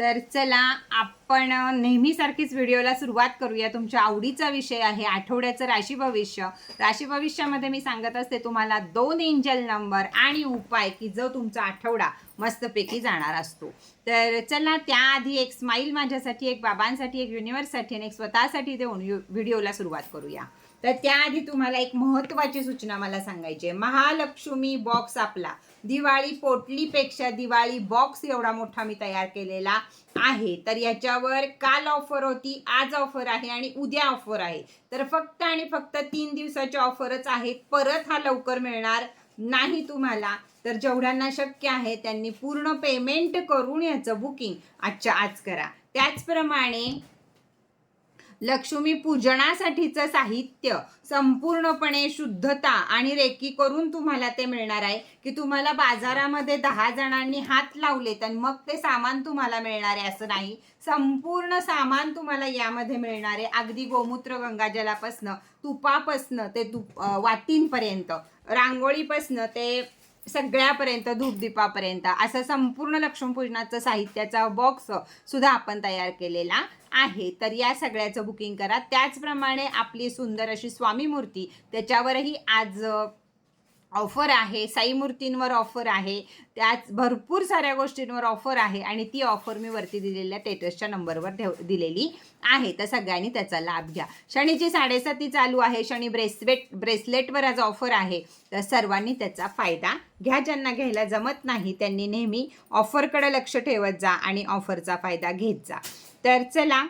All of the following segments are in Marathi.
तर चला आपण नेहमीसारखीच व्हिडिओला सुरुवात करूया. तुमच्या आवडीचा विषय आहे आठवड्याचं राशी भविष्य. राशी भविष्यामध्ये मी सांगत असते तुम्हाला दोन एंजल नंबर आणि उपाय की जो तुमचा आठवडा मस्तपैकी जाणार असतो. तर चला त्याआधी एक स्माईल माझ्यासाठी एक बाबांसाठी एक युनिव्हर्ससाठी आणि एक स्वतःसाठी देऊन यु- व्हिडिओला सुरुवात करूया. तर त्याआधी तुम्हाला एक महत्त्वाची सूचना मला सांगायची आहे. महालक्ष्मी बॉक्स आपला. दिवाळी पोटलीपेक्षा दिवाळी बॉक्स एवढा मोठा मी तयार केलेला आहे. तर याच्यावर काल ऑफर होती आज ऑफर आहे आणि उद्या ऑफर आहे. तर फक्त आणि फक्त तीन दिवसाच्या ऑफरच आहेत. परत हा लवकर मिळणार नाही तुम्हाला. तर जेवढ्यांना शक्य आहे त्यांनी पूर्ण पेमेंट करून याचं बुकिंग आजच्या आज करा. त्याचप्रमाणे लक्ष्मी पूजनासाठीचं साहित्य संपूर्णपणे शुद्धता आणि रेकी करून तुम्हाला ते मिळणार आहे. की तुम्हाला बाजारामध्ये दहा जणांनी हात लावलेत आणि मग ते सामान तुम्हाला मिळणार आहे असं नाही. संपूर्ण सामान तुम्हाला यामध्ये मिळणार आहे. अगदी गोमूत्र गंगाजलापासनं तुपापासनं ते तुप वाटींपर्यंत वातींपर्यंत रांगोळीपासनं ते सगळ्यापर्यंत धूपदीपापर्यंत असं संपूर्ण लक्ष्मीपूजनाचं साहित्याचा बॉक्स सुद्धा आपण तयार केलेला आहे तर या सगळ्याचं बुकिंग करा. त्याचप्रमाणे आपली सुंदर अशी स्वामी मूर्ती त्याच्यावरही आज ऑफर आहे. साई मूर्तींवर ऑफर आहे. त्याच भरपूर साऱ्या गोष्टींवर ऑफर आहे आणि ती ऑफर मी वरती दिलेल्या टेटसच्या नंबरवर ठेव दिलेली आहे. तर सगळ्यांनी त्याचा लाभ घ्या. शनीची साडेसाती चालू आहे. शनी ब्रेसलेट ब्रेसलेटवर आज ऑफर आहे. तर सर्वांनी त्याचा फायदा घ्या. ज्यांना घ्यायला जमत नाही त्यांनी नेहमी ऑफरकडे लक्ष ठेवत जा आणि ऑफरचा फायदा घेत जा. तर चला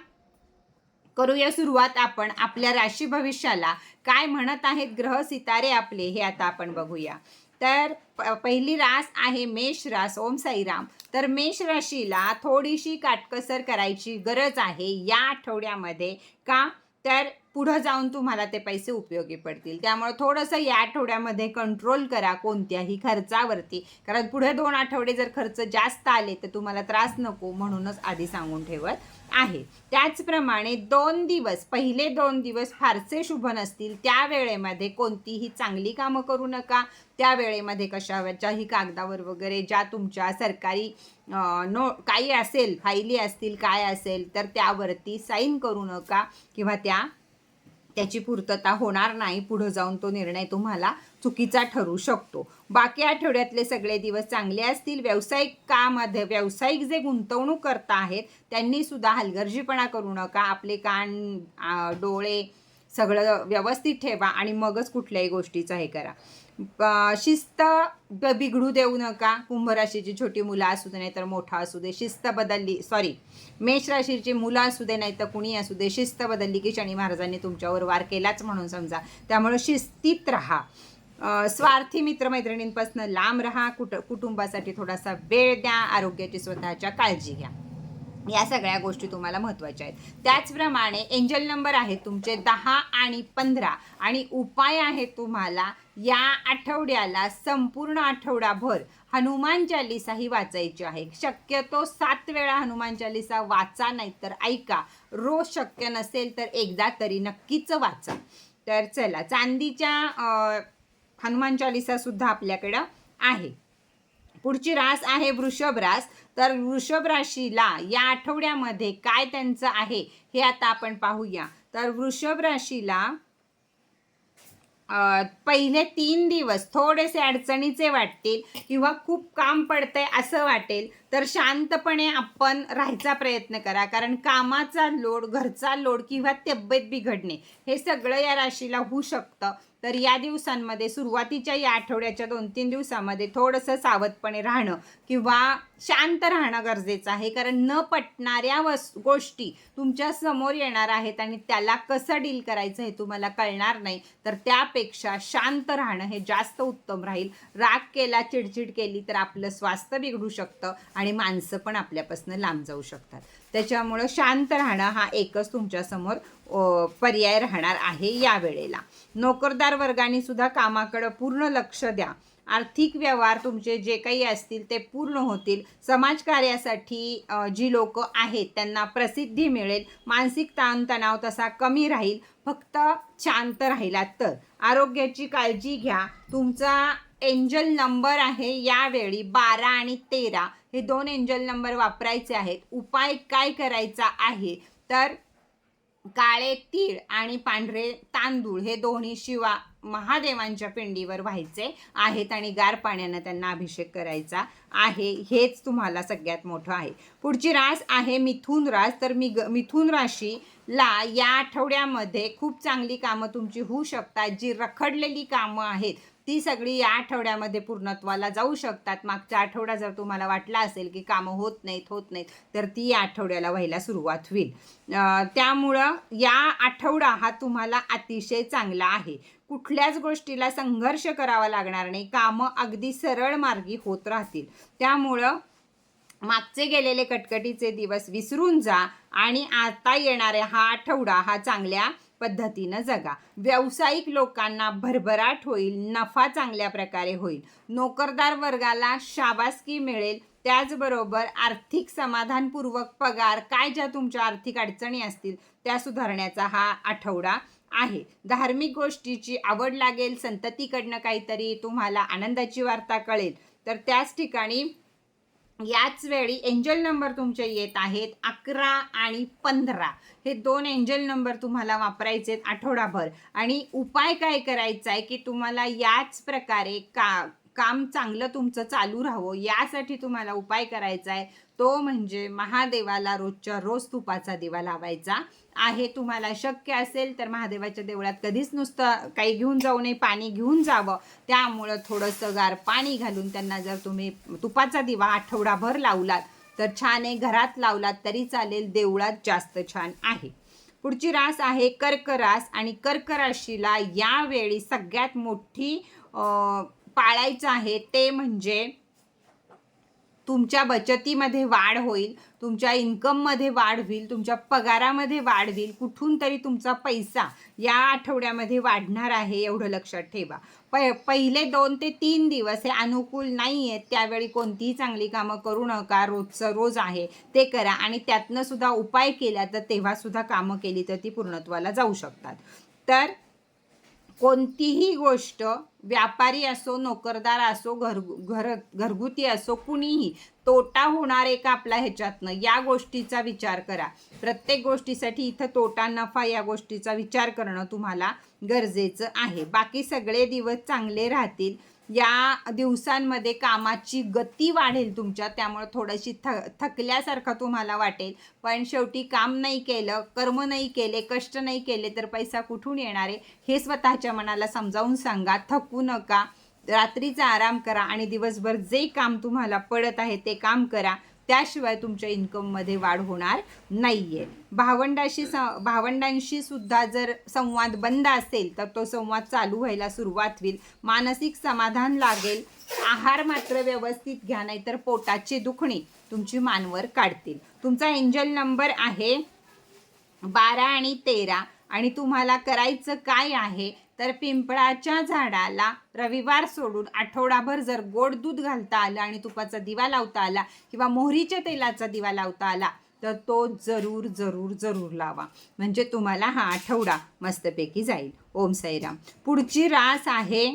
करूया सुरुवात आपण आपल्या राशी भविष्याला. काय म्हणत आहेत ग्रह सितारे आपले हे आता आपण बघूया. तर प- पहिली रास आहे मेष रास ओम साईराम. तर मेष राशीला थोडीशी काटकसर करायची गरज आहे या आठवड्यामध्ये का? तर पुढं जाऊन तुम्हाला ते पैसे उपयोगी पडतील. त्यामुळे थोडंसं या आठवड्यामध्ये कंट्रोल करा कोणत्याही खर्चावरती. कारण पुढे दोन आठवडे जर खर्च जास्त आले तर तुम्हाला त्रास नको म्हणूनच आधी सांगून ठेवत आहे. त्याचप्रमाणे दोन दिवस पहिले दोन दिवस फारसे शुभ नसतील त्या वेळेमध्ये कोणतीही चांगली कामं करू नका. त्या वेळेमध्ये कशाच्याही कागदावर वगैरे ज्या तुमच्या सरकारी नो काही असेल फायली असतील काय असेल तर त्यावरती साईन करू नका किंवा त्या त्याची पूर्तता होणार नाही पुढं जाऊन तो निर्णय तुम्हाला चुकीचा ठरू शकतो. बाकी आठवड्यातले सगळे दिवस चांगले असतील व्यावसायिक कामध्ये व्यावसायिक जे गुंतवणूक करता आहेत त्यांनी सुद्धा हलगर्जीपणा करू नका. आपले कान डोळे सगळं व्यवस्थित ठेवा आणि मगच कुठल्याही गोष्टीचं हे करा. शिस्त बिघडू देऊ नका. कुंभ राशीची छोटी मुलं असू दे नाही तर मोठा असू दे. शिस्त बदलली सॉरी मेष राशीची मुलं असू दे नाही तर कुणी असू दे शिस्त बदलली की शनी महाराजांनी तुमच्यावर वार केलाच म्हणून समजा. त्यामुळं शिस्तीत राहा. स्वार्थी मित्रमैत्रिणींपासून लांब राहा. कुट कुटुंबासाठी थोडासा वेळ द्या. आरोग्याची स्वतःच्या काळजी घ्या. या सगळ्या गोष्टी तुम्हाला महत्त्वाच्या आहेत. त्याचप्रमाणे एंजल नंबर आहेत तुमचे दहा आणि पंधरा. आणि उपाय आहेत तुम्हाला या आठवड्याला संपूर्ण आठवडाभर हनुमान चालिसा ही वाचायची आहे. शक्यतो सात वेळा हनुमान चालिसा वाचा नाहीतर ऐका. रोज शक्य नसेल तर एकदा तरी नक्कीच वाचा. तर चला चांदीच्या हनुमान चालिसा सुद्धा आपल्याकडं आहे. पुढची रास आहे वृषभ रास. तर वृषभ राशीला या आठवड्यामध्ये काय त्यांचं आहे हे आता आपण पाहूया. तर वृषभ राशीला पहिले तीन दिवस थोडेसे अडचणीचे वाटतील किंवा खूप काम पडतंय असं वाटेल. तर शांतपणे आपण राहायचा प्रयत्न करा कारण कामाचा लोड घरचा लोड किंवा तब्येत बिघडणे हे सगळं या राशीला होऊ शकतं. तर या दिवसांमध्ये सुरुवातीच्या या आठवड्याच्या दोन तीन दिवसामध्ये थोडंसं सावधपणे राहणं किंवा शांत राहणं गरजेचं आहे. कारण न पटणाऱ्या वस गोष्टी तुमच्यासमोर येणार आहेत आणि त्याला कसं डील करायचं हे तुम्हाला कळणार नाही. तर त्यापेक्षा शांत राहणं हे जास्त उत्तम राहील. राग केला चिडचिड केली तर आपलं स्वास्थ्य बिघडू शकतं आणि माणसं पण आपल्यापासून लांब जाऊ शकतात. त्याच्यामुळं शांत राहणं हा एकच तुमच्यासमोर पर्याय राहणार आहे या वेळेला नोकरदार वर्गाने सुद्धा कामाकडं पूर्ण लक्ष द्या. आर्थिक व्यवहार तुमचे जे काही असतील ते पूर्ण होतील. समाजकार्यासाठी जी लोक आहेत त्यांना प्रसिद्धी मिळेल. मानसिक ताणतणाव तसा कमी राहील. फक्त शांत राहिलात तर. आरोग्याची काळजी घ्या. तुमचा एंजल नंबर आहे यावेळी बारा आणि तेरा. हे दोन एंजल नंबर वापरायचे आहेत. उपाय काय करायचा आहे? तर काळे तीळ आणि पांढरे तांदूळ हे दोन्ही शिवा महादेवांच्या पिंडीवर व्हायचे आहेत आणि गार पाण्यानं त्यांना अभिषेक करायचा आहे. हेच तुम्हाला सगळ्यात मोठं आहे. पुढची रास आहे मिथून रास. तर मी ग मिथून राशीला या आठवड्यामध्ये खूप चांगली कामं तुमची होऊ शकतात. जी रखडलेली कामं आहेत ती सगळी या आठवड्यामध्ये पूर्णत्वाला जाऊ शकतात. मागच्या आठवडा जर तुम्हाला वाटला असेल की कामं होत नाहीत होत नाहीत तर ती या आठवड्याला व्हायला सुरुवात होईल. त्यामुळं या आठवडा हा तुम्हाला अतिशय चांगला आहे. कुठल्याच गोष्टीला संघर्ष करावा लागणार नाही. कामं अगदी सरळ मार्गी होत राहतील. त्यामुळं मागचे गेलेले कटकटीचे दिवस विसरून जा आणि आता येणाऱ्या हा आठवडा हा चांगल्या पद्धतीनं जगा. व्यावसायिक लोकांना भरभराट होईल नफा चांगल्या प्रकारे होईल. नोकरदार वर्गाला शाबासकी मिळेल. त्याचबरोबर आर्थिक समाधानपूर्वक पगार काय ज्या तुमच्या आर्थिक अडचणी असतील त्या सुधारण्याचा हा आठवडा आहे. धार्मिक गोष्टीची आवड लागेल संततीकडनं काहीतरी तुम्हाला आनंदाची वार्ता कळेल. तर त्याच ठिकाणी याच वेळी एंजल नंबर तुमचे येत आहेत अकरा आणि पंधरा. हे दोन एंजल नंबर तुम्हाला वापरायचे आहेत आठवडाभर. आणि उपाय काय करायचा आहे की तुम्हाला याच प्रकारे का काम चांगलं तुमचं चालू राहावं यासाठी तुम्हाला उपाय करायचा आहे. तो म्हणजे महादेवाला रोजच्या रोज तुपाचा दिवा लावायचा आहे. तुम्हाला शक्य असेल तर महादेवाच्या देवळात कधीच नुसतं काही घेऊन जाऊ नये पाणी घेऊन जावं. त्यामुळं थोडंसं गार पाणी घालून त्यांना जर तुम्ही तुपाचा दिवा आठवडाभर लावलात तर छान आहे. घरात लावलात तरी चालेल. देवळात जास्त छान आहे. पुढची रास आहे कर्क रास आणि कर्क राशीला यावेळी सगळ्यात मोठी पाळायचं आहे ते म्हणजे तुमच्या बचतीमध्ये वाढ होईल तुमच्या इन्कममध्ये वाढ होईल तुमच्या पगारामध्ये वाढ होईल कुठून तरी तुमचा पैसा या आठवड्यामध्ये वाढणार आहे एवढं लक्षात ठेवा. प पहिले दोन ते तीन दिवस हे अनुकूल नाही आहेत त्यावेळी कोणतीही चांगली कामं करू नका रोजचं रोज आहे ते करा आणि त्यातनं सुद्धा उपाय केला तर तेव्हा सुद्धा कामं केली तर ती पूर्णत्वाला जाऊ शकतात. तर कोणतीही गोष्ट व्यापारी असो नोकरदार असो घर घर घरगुती असो कुणीही तोटा होणार आहे का आपला ह्याच्यातनं. या गोष्टीचा विचार करा. प्रत्येक गोष्टीसाठी इथं तोटा नफा या गोष्टीचा विचार करणं तुम्हाला गरजेचं आहे. बाकी सगळे दिवस चांगले राहतील. या दिवसांमध्ये कामाची गती वाढेल तुमच्या त्यामुळे थोडीशी थ थकल्यासारखं तुम्हाला वाटेल. पण शेवटी काम नाही केलं कर्म नाही केले कष्ट नाही केले तर पैसा कुठून येणार आहे? हे स्वतःच्या मनाला समजावून सांगा. थकू नका. रात्रीचा आराम करा आणि दिवसभर जे काम तुम्हाला पडत आहे ते काम करा. त्याशिवाय तुमच्या इन्कममध्ये वाढ होणार नाही आहे भावंडाशी स भावंडांशी सुद्धा जर संवाद बंद असेल तर तो संवाद चालू व्हायला सुरुवात होईल. मानसिक समाधान लागेल. आहार मात्र व्यवस्थित घ्या नाहीतर पोटाची दुखणी तुमची मानवर काढतील. तुमचा एंजल नंबर आहे बारा आणि तेरा. आणि तुम्हाला करायचं काय आहे? तर पिंपळाच्या झाडाला रविवार सोडून आठवडाभर जर गोड दूध घालता आलं आणि तुपाचा दिवा लावता आला किंवा मोहरीच्या तेलाचा दिवा लावता आला तर तो जरूर जरूर जरूर लावा. म्हणजे तुम्हाला हा आठवडा मस्तपैकी जाईल. ओम साईराम. पुढची रास आहे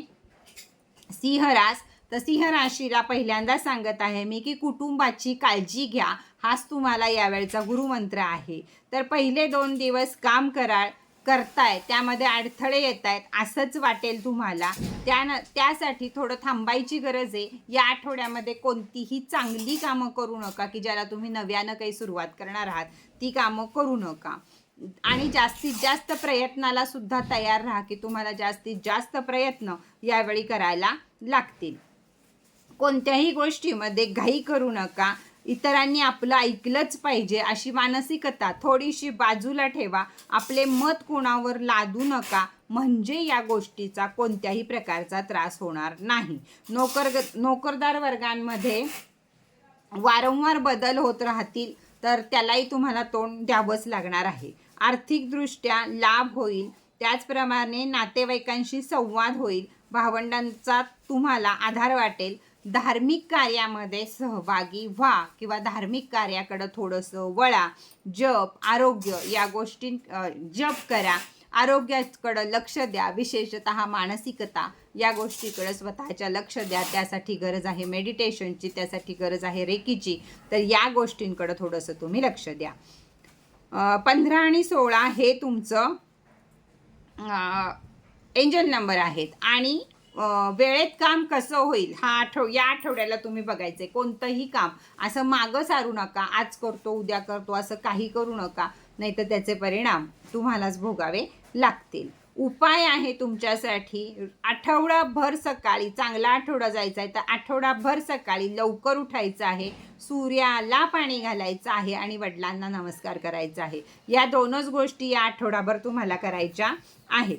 सिंह रास. तर सिंह राशीला पहिल्यांदा सांगत आहे मी की कुटुंबाची काळजी घ्या. हाच तुम्हाला यावेळचा गुरुमंत्र आहे. तर पहिले दोन दिवस काम करा करताय त्यामध्ये अडथळे येत आहेत असंच वाटेल तुम्हाला. त्यान त्यासाठी थोडं थांबायची गरज आहे. या आठवड्यामध्ये कोणतीही चांगली कामं करू नका की ज्याला तुम्ही नव्यानं काही सुरुवात करणार आहात. ती कामं करू नका. आणि जास्तीत जास्त प्रयत्नाला सुद्धा तयार राहा की तुम्हाला जास्तीत जास्त प्रयत्न यावेळी करायला लागतील. कोणत्याही गोष्टीमध्ये घाई करू नका. इतरांनी आपलं ऐकलंच पाहिजे अशी मानसिकता थोडीशी बाजूला ठेवा. आपले मत कोणावर लादू नका. म्हणजे या गोष्टीचा कोणत्याही प्रकारचा त्रास होणार नाही. नोकर नोकरदार वर्गांमध्ये वारंवार बदल होत राहतील तर त्यालाही तुम्हाला तोंड द्यावंच लागणार आहे. आर्थिकदृष्ट्या लाभ होईल. त्याचप्रमाणे नातेवाईकांशी संवाद होईल. भावंडांचा तुम्हाला आधार वाटेल. धार्मिक कार्यामध्ये सहभागी व्हा किंवा धार्मिक कार्याकडं थोडंसं वळा जप आरोग्य या गोष्टी जप करा. आरोग्याकडं लक्ष द्या. विशेषत मानसिकता या गोष्टीकडं स्वतःच्या लक्ष द्या. त्यासाठी गरज आहे मेडिटेशनची त्यासाठी गरज आहे रेकीची तर या गोष्टींकडं थोडंसं तुम्ही लक्ष द्या. पंधरा आणि सोळा हे तुमचं एंजल नंबर आहेत. आणि वेळेत काम कसं होईल? हा आठव या आठवड्याला तुम्ही बघायचे कोणतंही काम. असं मागं सारू नका. आज करतो उद्या करतो. असं काही करू नका. नाही तर त्याचे परिणाम तुम्हालाच भोगावे लागतील. उपाय आहे तुमच्यासाठी. आठवडाभर सकाळी चांगला आठवडा जायचा आहे तर आठवडाभर सकाळी लवकर उठायचं आहे. सूर्याला पाणी घालायचं आहे आणि वडिलांना नमस्कार करायचा आहे. या दोनच गोष्टी या आठवडाभर तुम्हाला करायच्या आहेत.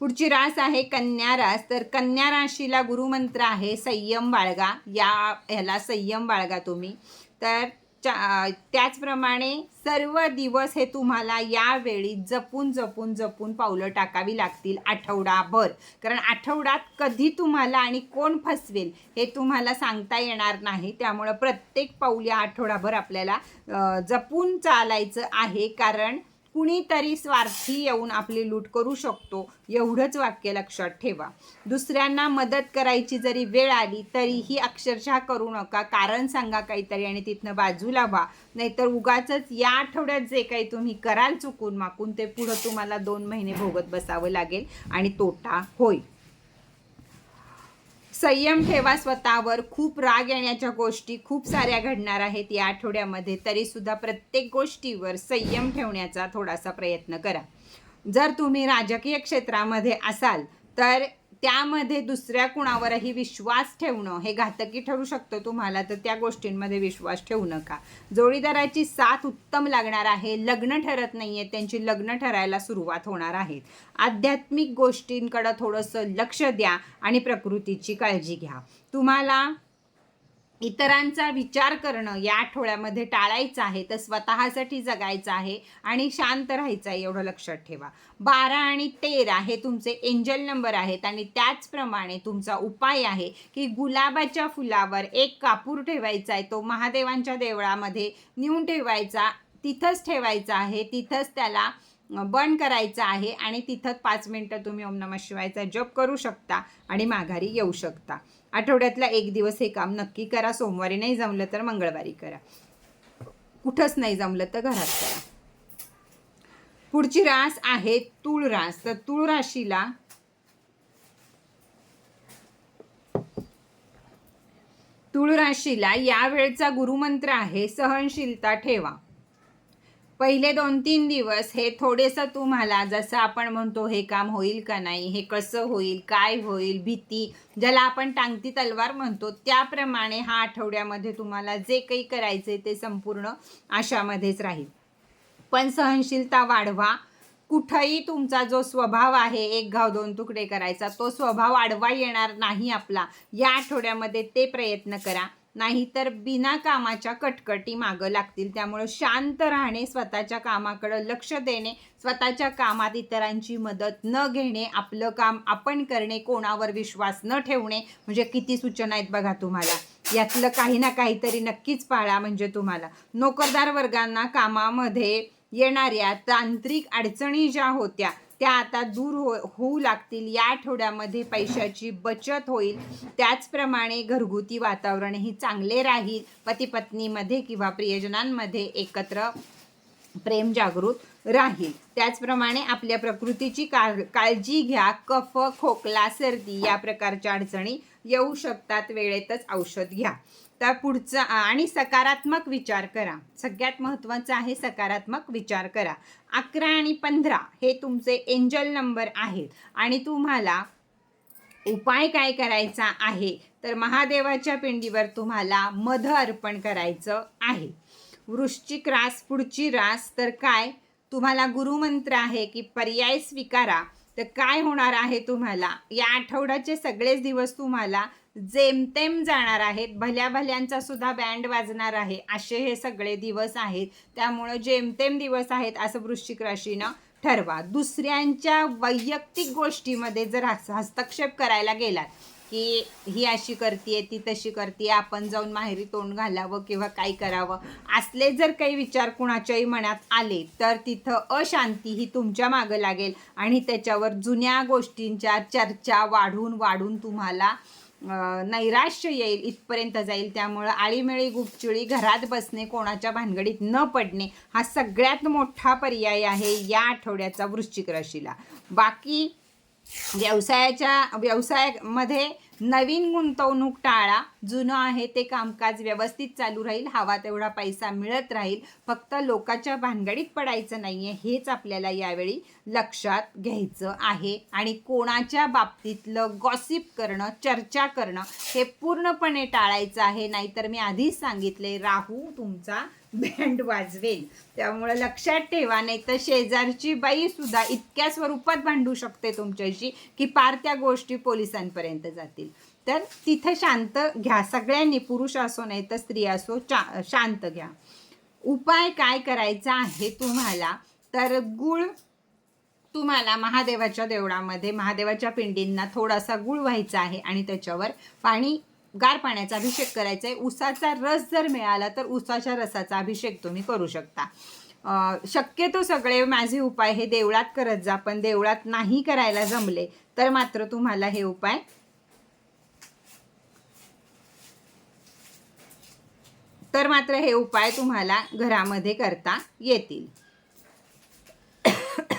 पुढची रास आहे कन्या रास. तर कन्या राशीला गुरुमंत्र आहे संयम बाळगा. या ह्याला संयम बाळगा तुम्ही. तर चा त्याचप्रमाणे सर्व दिवस हे तुम्हाला यावेळी जपून जपून जपून पावलं टाकावी लागतील आठवडाभर. कारण आठवड्यात कधी तुम्हाला आणि कोण फसवेल हे तुम्हाला सांगता येणार नाही. त्यामुळं प्रत्येक पाऊल या आठवडाभर आपल्याला जपून चालायचं आहे. कारण कुणीतरी स्वार्थी येऊन आपली लूट करू शकतो. एवढंच वाक्य लक्षात ठेवा. दुसऱ्यांना मदत करायची जरी वेळ आली तरीही अक्षरशः करू नका. कारण सांगा काहीतरी आणि तिथनं बाजूला व्हा नाहीतर उगाच या आठवड्यात जे काही तुम्ही कराल चुकून माकून ते पुढं तुम्हाला दोन महिने भोगत बसावं लागेल आणि तोटा होईल. संयम ठेवा स्वतःवर. खूप राग येण्याच्या गोष्टी खूप साऱ्या घडणार आहेत या आठवड्यामध्ये. तरी सुद्धा प्रत्येक गोष्टीवर संयम ठेवण्याचा थोडासा प्रयत्न करा. जर तुम्ही राजकीय क्षेत्रामध्ये असाल तर त्यामध्ये दुसऱ्या कुणावरही विश्वास ठेवणं हे घातकी ठरू शकतं तुम्हाला तर त्या गोष्टींमध्ये विश्वास ठेवू नका. जोडीदाराची साथ उत्तम लागणार आहे लग्न ठरत नाहीये त्यांची लग्न ठरायला सुरुवात होणार आहे. आध्यात्मिक गोष्टींकडं थोडंसं लक्ष द्या आणि प्रकृतीची काळजी घ्या. तुम्हाला इतरांचा विचार करणं या आठवड्यामध्ये टाळायचं आहे तर स्वतःसाठी जगायचं आहे आणि शांत राहायचं आहे एवढं लक्षात ठेवा. बारा आणि तेरा हे तुमचे एंजल नंबर आहेत आणि त्याचप्रमाणे तुमचा उपाय आहे की गुलाबाच्या फुलावर एक कापूर ठेवायचा आहे तो महादेवांच्या देवळामध्ये नेऊन ठेवायचा तिथंच ठेवायचा आहे तिथंच त्याला बंद करायचं आहे आणि तिथंच पाच मिनटं तुम्ही ओम नमः शिवायचा जप करू शकता आणि माघारी येऊ शकता. आठवड्यातला एक दिवस हे काम नक्की करा. सोमवारी नाही जमलं तर मंगळवारी करा. कुठंच नाही जमलं तर घरात करा. पुढची रास आहे तूळ रास. तर तूळ राशीला तूळ राशीला यावेळचा गुरुमंत्र आहे सहनशीलता ठेवा. पहिले दोन तीन दिवस हे थोडेसं तुम्हाला जसं आपण म्हणतो हे काम होईल का नाही हे कसं होईल काय होईल भीती ज्याला आपण टांगती तलवार म्हणतो त्याप्रमाणे हा आठवड्यामध्ये तुम्हाला जे काही करायचे ते संपूर्ण आशामध्येच राहील. पण सहनशीलता वाढवा. कुठंही तुमचा जो स्वभाव आहे एक घाव दोन तुकडे करायचा तो स्वभाव वाढवा येणार नाही आपला. या आठवड्यामध्ये ते प्रयत्न करा. नाहीतर बिना कामाच्या कटकटी मागं लागतील. त्यामुळं शांत राहणे स्वतःच्या कामाकडं लक्ष देणे स्वतःच्या कामात इतरांची मदत न घेणे आपलं काम आपण करणे कोणावर विश्वास न ठेवणे म्हणजे किती सूचना आहेत बघा तुम्हाला. यातलं काही ना काहीतरी नक्कीच पाळा म्हणजे तुम्हाला. नोकरदार वर्गांना कामामध्ये येणाऱ्या तांत्रिक अडचणी ज्या होत्या त्या आता दूर हो होऊ लागतील. या आठवड्यामध्ये पैशाची बचत होईल. त्याचप्रमाणे घरगुती वातावरणही चांगले राहील. पती पत्नीमध्ये किंवा प्रियजनांमध्ये एकत्र प्रेम जागृत राहील. त्याचप्रमाणे आपल्या प्रकृतीची काळ काळजी घ्या. कफ खोकला सर्दी या प्रकारच्या अडचणी येऊ शकतात वेळेतच औषध घ्या. तर पुढचा आणि सकारात्मक विचार करा. सगळ्यात महत्त्वाचं आहे सकारात्मक विचार करा. अकरा आणि पंधरा हे तुमचे एंजल नंबर आहेत. आणि तुम्हाला उपाय काय करायचा आहे? तर महादेवाच्या पिंडीवर तुम्हाला मध अर्पण करायचं आहे. वृश्चिक रास पुढची रास तर काय? तुम्हाला गुरुमंत्र आहे की पर्याय स्वीकारा. तर काय होणार आहे तुम्हाला? या आठवड्याचे सगळेच दिवस तुम्हाला जेमतेम जाणार आहेत. भल्या भल्यांचा सुद्धा बँड वाजणार आहे. असे हे सगळे दिवस आहेत. त्यामुळं जेमतेम दिवस आहेत असं वृश्चिक राशीनं ठरवा. दुसऱ्यांच्या वैयक्तिक गोष्टीमध्ये जर हस्तक्षेप करायला गेलात की ही अशी करते ती तशी करते आपण जाऊन माहेरी तोंड घालावं किंवा काय करावं. असले जर काही विचार कुणाच्याही मनात आले तर तिथं अशांती ही तुमच्या मागं लागेल आणि त्याच्यावर जुन्या गोष्टींच्या चर्चा वाढून वाढून तुम्हाला नैराश्य येईल इथपर्यंत जाईल. त्यामुळं आळीमेळी गुपचुळी घरात बसणे कोणाच्या भानगडीत न पडणे हा सगळ्यात मोठा पर्याय आहे या आठवड्याचा वृश्चिक राशीला. बाकी व्यवसायाच्या व्यवसायामध्ये नवीन गुंतवणूक टाळा. जुनं आहे ते कामकाज व्यवस्थित चालू राहील हवा तेवढा पैसा मिळत राहील. फक्त लोकांच्या भानगडीत पडायचं नाहीये हेच आपल्याला यावेळी लक्षात घ्यायचं आहे आणि कोणाच्या बाबतीतलं गॉसिप करणं चर्चा करणं हे पूर्णपणे टाळायचं आहे. नाहीतर मी आधीच सांगितले राहू तुमचा बँड वाजवेल. त्यामुळं लक्षात ठेवा नाही तर शेजारची बाई सुद्धा इतक्या स्वरूपात भांडू शकते तुमच्याशी की पार त्या गोष्टी पोलिसांपर्यंत जातील. तर तिथं शांत घ्या. सगळ्यांनी पुरुष असो नाही तर स्त्री असो चा शांत घ्या. उपाय काय करायचा आहे तुम्हाला? तर गुळ तुम्हाला महादेवाच्या देवळामध्ये महादेवाच्या पिंडींना थोडासा गुळ व्हायचा आहे आणि त्याच्यावर पाणी गार पाण्याचा अभिषेक करायचा आहे. उसाचा रस जर मिळाला तर उसाच्या रसाचा अभिषेक तुम्ही करू शकता. शक्यतो सगळे माझे उपाय हे देवळात करत जा पण देवळात नाही करायला जमले तर मात्र तुम्हाला हे उपाय तर मात्र हे उपाय तुम्हाला घरामध्ये करता येतील.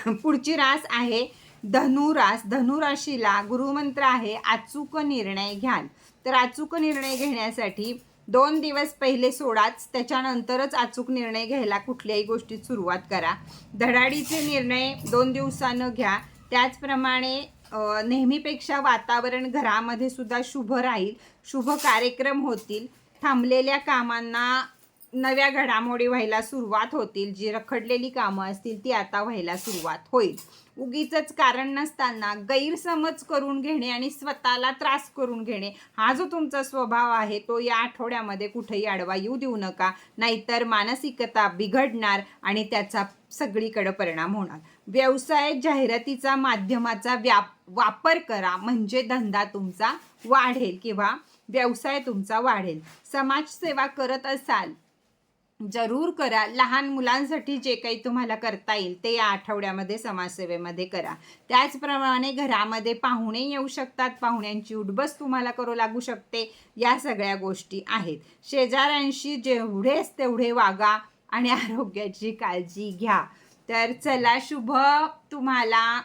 पुढची रास आहे धनुरास धनुराशीला गुरुमंत्र आहे अचूक निर्णय घ्याल. तर अचूक निर्णय घेण्यासाठी दोन दिवस पहिले सोडाच त्याच्यानंतरच अचूक निर्णय घ्यायला कुठल्याही गोष्टीत सुरुवात करा. धडाडीचे निर्णय दोन दिवसानं घ्या. त्याचप्रमाणे नेहमीपेक्षा वातावरण घरामध्ये सुद्धा शुभ राहील. शुभ कार्यक्रम होतील. थांबलेल्या कामांना नव्या घडामोडी व्हायला सुरुवात होतील. जी रखडलेली कामं असतील ती आता व्हायला सुरुवात होईल. उगीच कारण नसताना गैरसमज करून घेणे आणि स्वतःला त्रास करून घेणे हा जो तुमचा स्वभाव आहे तो या आठवड्यामध्ये कुठेही आडवा येऊ देऊ नका. नाहीतर मानसिकता बिघडणार आणि त्याचा सगळीकडे परिणाम होणार. व्यवसाय जाहिरातीचा माध्यमाचा व्याप वापर करा. म्हणजे धंदा तुमचा वाढेल किंवा व्यवसाय तुमचा वाढेल. समाजसेवा करत असाल जरूर करा. लहान मुलांसाठी जे काही तुम्हाला करता येईल ते या आठवड्यामध्ये समाजसेवेमध्ये करा. त्याचप्रमाणे घरामध्ये पाहुणे येऊ शकतात. पाहुण्यांची उठबस तुम्हाला करू लागू शकते. या सगळ्या गोष्टी आहेत. शेजाऱ्यांशी जेवढेच तेवढे वागा आणि आरोग्याची काळजी घ्या. तर चला शुभ तुम्हाला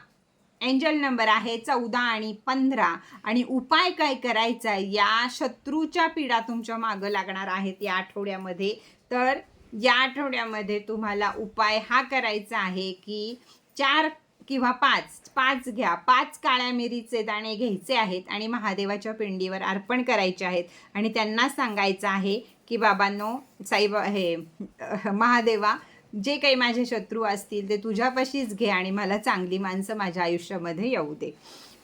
एंजल नंबर आहे चौदा आणि पंधरा. आणि उपाय काय करायचा आहे? या शत्रूच्या पीडा तुमच्या मागं लागणार आहेत या आठवड्यामध्ये. तर या आठवड्यामध्ये तुम्हाला उपाय हा करायचा आहे की चार किंवा पाच पाच घ्या. पाच काळ्या मिरीचे दाणे घ्यायचे आहेत आणि महादेवाच्या पिंडीवर अर्पण करायचे आहेत. आणि त्यांना सांगायचं आहे की बाबांनो साईबा हे महादेवा जे काही माझे शत्रू असतील ते तुझ्यापाशीच घे आणि मला चांगली माणसं माझ्या आयुष्यामध्ये येऊ दे.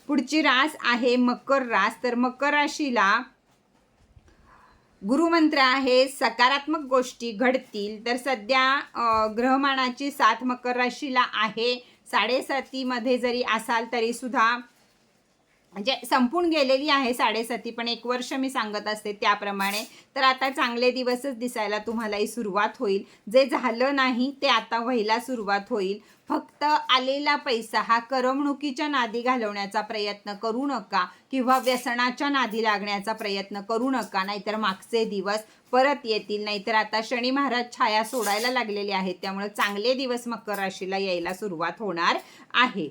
पुढची रास आहे मकर रास. तर मकर राशीला गुरुमंत्र आहे सकारात्मक गोष्टी घडतील. तर सध्या ग्रहमानाची साथ मकर राशीला आहे. साडेसातीमध्ये जरी असाल तरीसुद्धा म्हणजे संपून गेलेली आहे साडेसाती पण एक वर्ष मी सांगत असते त्याप्रमाणे. तर आता चांगले दिवसच दिसायला तुम्हालाही सुरुवात होईल. जे झालं नाही ते आता व्हायला सुरुवात होईल. फक्त आलेला पैसा हा करमणुकीच्या नादी घालवण्याचा प्रयत्न करू नका किंवा व्यसनाच्या नादी लागण्याचा प्रयत्न करू नका नाहीतर मागचे दिवस परत येतील. नाहीतर आता शनी महाराज छाया सोडायला लागलेले आहेत त्यामुळे चांगले दिवस मकर राशीला यायला सुरुवात होणार आहे.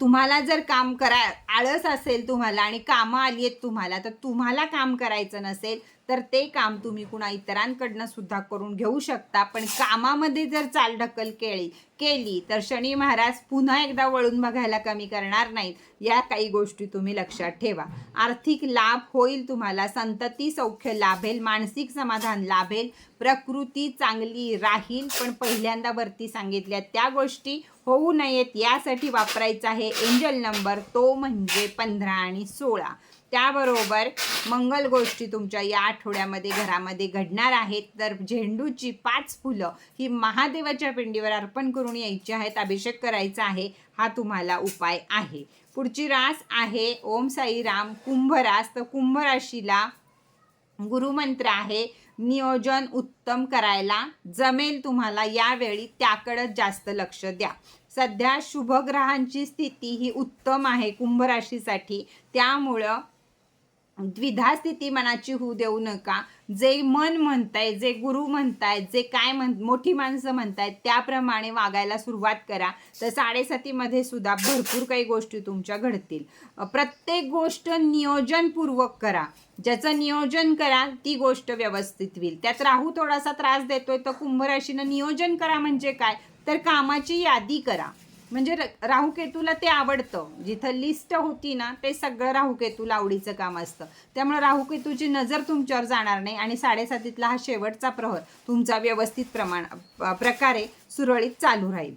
तुम्हाला जर काम करा आळस असेल तुम्हाला आणि कामं आली आहेत तुम्हाला तर तुम्हाला काम करायचं नसेल तर ते काम तुम्ही कुणा इतरांकडनं सुद्धा करून घेऊ शकता. पण कामामध्ये जर चालढकल केली केली तर शनी महाराज पुन्हा एकदा वळून बघायला कमी करणार नाहीत. या काही गोष्टी तुम्ही लक्षात ठेवा. आर्थिक लाभ होईल तुम्हाला. संतती सौख्य लाभेल मानसिक समाधान लाभेल प्रकृती चांगली राहील. पण पहिल्यांदा वरती सांगितल्या त्या गोष्टी होऊ नयेत. यासाठी वापरायचा आहे एंजल नंबर. तो म्हणजे पंधरा आणि सोळा. त्याबरोबर मंगल गोष्टी तुमच्या या आठवड्यामध्ये घरामध्ये घडणार आहेत. तर झेंडूची पाच फुलं ही महादेवाच्या पिंडीवर अर्पण करून यायची आहेत अभिषेक करायचा आहे हा तुम्हाला उपाय आहे. पुढची रास आहे ओम साईराम कुंभ रास. तर कुंभ राशीला गुरुमंत्र आहे नियोजन उत्तम करायला जमेल तुम्हाला यावेळी त्याकडं जास्त लक्ष द्या. सध्या शुभग्रहांची स्थिती ही उत्तम आहे कुंभ राशीसाठी. त्यामुळं द्विधा स्थिती मनाची होऊ देऊ नका. जे मन म्हणताय जे गुरु म्हणतायत जे काय म्हण मोठी माणसं म्हणतायत त्याप्रमाणे वागायला सुरुवात करा. तर साडेसातीमध्ये सुद्धा भरपूर काही गोष्टी तुमच्या घडतील. प्रत्येक गोष्ट नियोजनपूर्वक करा. ज्याचं नियोजन करा ती गोष्ट व्यवस्थित होईल. त्यात राहू थोडासा त्रास देतोय तर कुंभराशीनं नियोजन करा म्हणजे काय? तर कामाची यादी करा. म्हणजे र- राहुकेतूला ते आवडतं. जिथं लिस्ट होती ना ते सगळं राहुकेतूला आवडीचं काम असतं. त्यामुळे राहुकेतूची नजर तुमच्यावर जाणार नाही आणि साडेसातीतला हा शेवटचा प्रहर तुमचा व्यवस्थित प्रमाण प्रकारे सुरळीत चालू राहील.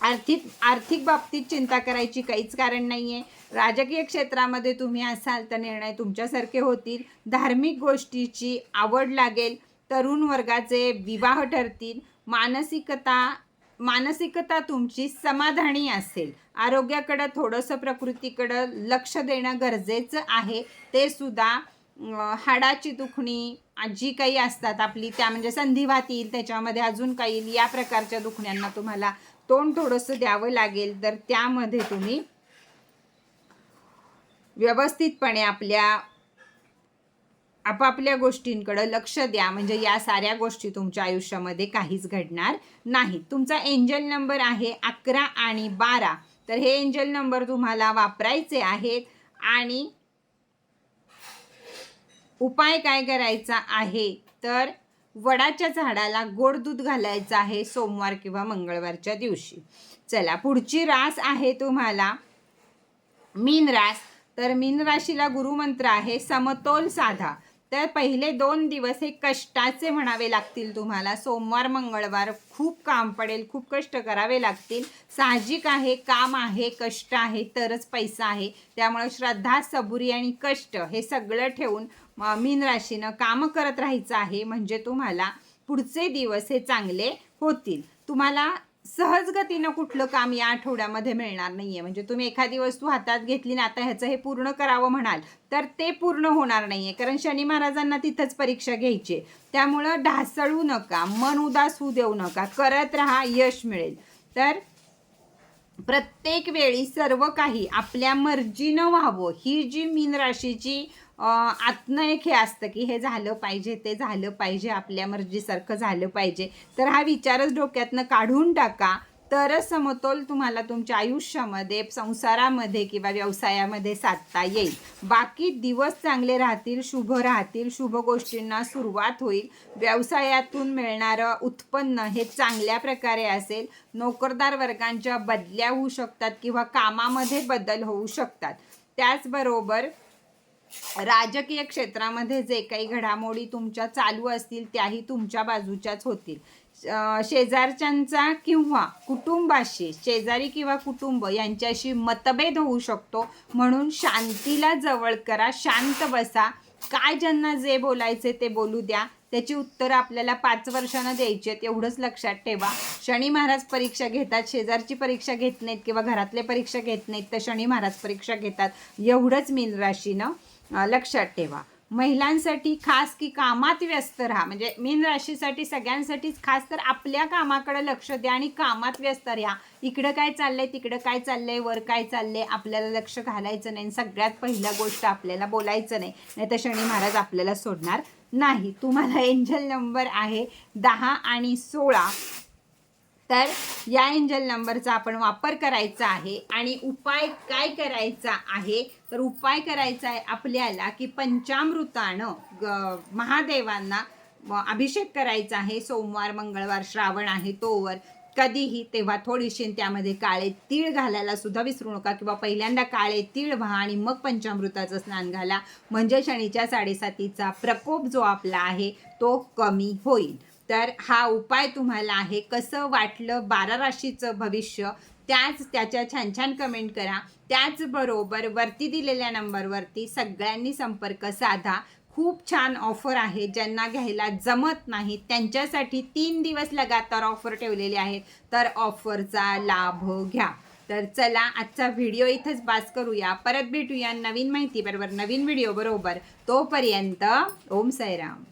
आर्थिक आर्थिक बाबतीत चिंता करायची काहीच कारण नाही आहे राजकीय क्षेत्रामध्ये तुम्ही असाल तर निर्णय तुमच्यासारखे होतील. धार्मिक गोष्टीची आवड लागेल. तरुण वर्गाचे विवाह ठरतील. मानसिकता मानसिकता तुमची समाधानी असेल. आरोग्याकडं थोडंसं प्रकृतीकडं लक्ष देणं गरजेचं आहे. ते सुद्धा हाडाची दुखणी जी काही असतात आपली त्या म्हणजे संधिवात येईल त्याच्यामध्ये अजून काही येईल या प्रकारच्या दुखण्यांना तुम्हाला तोंड थोडंसं द्यावं लागेल. तर त्यामध्ये तुम्ही व्यवस्थितपणे आपल्या आपापल्या गोष्टींकडे लक्ष द्या. म्हणजे या साऱ्या गोष्टी तुमच्या आयुष्यामध्ये काहीच घडणार नाही. तुमचा एंजल नंबर आहे अकरा आणि बारा. तर हे एंजल नंबर तुम्हाला वापरायचे आहेत आणि उपाय काय करायचा आहे? तर वडाच्या झाडाला गोड दूध घालायचं आहे सोमवार किंवा मंगळवारच्या दिवशी. चला पुढची रास आहे तुम्हाला. मीन रास. तर मीन राशीला गुरुमंत्र आहे समतोल साधा. तर पहिले दोन दिवस हे कष्टाचे म्हणावे लागतील तुम्हाला. सोमवार मंगळवार खूप काम पडेल खूप कष्ट करावे लागतील. साहजिक आहे काम आहे कष्ट आहे तरच पैसा आहे. त्यामुळे श्रद्धा सबुरी आणि कष्ट हे सगळं ठेवून मीन राशीनं कामं करत राहायचं आहे. म्हणजे तुम्हाला पुढचे दिवस हे चांगले होतील. तुम्हाला सहजगतीनं कुठलं काम या आठवड्यामध्ये मिळणार नाहीये. म्हणजे तुम्ही एखादी वस्तू हातात घेतली ना आता ह्याचं हे पूर्ण करावं म्हणाल तर ते पूर्ण होणार नाहीये. कारण शनी महाराजांना तिथंच परीक्षा घ्यायची आहे. त्यामुळं ढासळू नका मन उदास होऊ देऊ नका. करत राहा यश मिळेल. तर प्रत्येक वेळी सर्व काही आपल्या मर्जीनं व्हावं. ही जी मीन राशीची अं, एक हे असतं की हे झालं पाहिजे ते झालं पाहिजे आपल्या मर्जीसारखं झालं पाहिजे तर हा विचारच डोक्यातनं काढून टाका. तरच समतोल तुम्हाला तुमच्या आयुष्यामध्ये संसारामध्ये किंवा व्यवसायामध्ये साधता येईल. बाकी दिवस चांगले राहतील शुभ राहतील शुभ गोष्टींना सुरुवात होईल. व्यवसायातून मिळणारं उत्पन्न हे चांगल्या प्रकारे असेल. नोकरदार वर्गांच्या बदल्या होऊ शकतात किंवा कामामध्ये बदल होऊ शकतात. त्याचबरोबर राजकीय क्षेत्रामध्ये जे काही घडामोडी तुमच्या चालू असतील त्याही तुमच्या बाजूच्याच होतील. शेजारच्यांचा किंवा कुटुंबाशी शेजारी किंवा कुटुंब यांच्याशी मतभेद होऊ शकतो. म्हणून शांतीला जवळ करा शांत बसा. काय ज्यांना जे बोलायचे ते बोलू द्या. त्याची उत्तरं आपल्याला पाच वर्षानं द्यायची आहेत एवढंच लक्षात ठेवा. शनी महाराज परीक्षा घेतात शेजारची परीक्षा घेत नाहीत किंवा घरातले परीक्षा घेत नाहीत तर शनी महाराज परीक्षा घेतात. एवढंच मीन राशीनं लक्षात ठेवा. महिलांसाठी खास की कामात व्यस्त राहा. म्हणजे मीन राशीसाठी सगळ्यांसाठीच खास तर आपल्या कामाकडे लक्ष द्या आणि कामात व्यस्त राहा. इकडं काय चाललंय तिकडं काय चाललंय वर काय चाललंय आपल्याला लक्ष घालायचं नाही. सगळ्यात पहिला गोष्ट आपल्याला बोलायचं नाही. नाही तर शनी महाराज आपल्याला सोडणार नाही. तुम्हाला एंजल नंबर आहे दहा आणि सोळा. तर या एंजल नंबरचा आपण वापर करायचा आहे आणि उपाय काय करायचा आहे? तर उपाय करायचा आहे आपल्याला की पंचामृतानं ग महादेवांना अभिषेक करायचा आहे. सोमवार मंगळवार श्रावण आहे तोवर कधीही तेव्हा थोडीशी त्यामध्ये काळे तीळ घालायला सुद्धा विसरू नका किंवा पहिल्यांदा काळे तीळ व्हा आणि मग पंचामृताचं स्नान घाला. म्हणजे शनीच्या साडेसातीचा प्रकोप जो आपला आहे तो कमी होईल. तर हा उपाय तुम्हाला आहे. कसं वाटलं बारा राशीचं भविष्य? त्याच त्याच्या छान छान कमेंट करा. त्याचबरोबर वरती दिलेल्या नंबरवरती सगळ्यांनी संपर्क साधा. खूप छान ऑफर आहे. ज्यांना घ्यायला जमत नाही त्यांच्यासाठी तीन दिवस लगातार ऑफर ठेवलेले आहेत. तर ऑफरचा लाभ घ्या. तर चला आजचा व्हिडिओ इथंच बास करूया. परत भेटूया नवीन माहितीबरोबर नवीन व्हिडिओ बरोबर. तोपर्यंत ओम साईराम.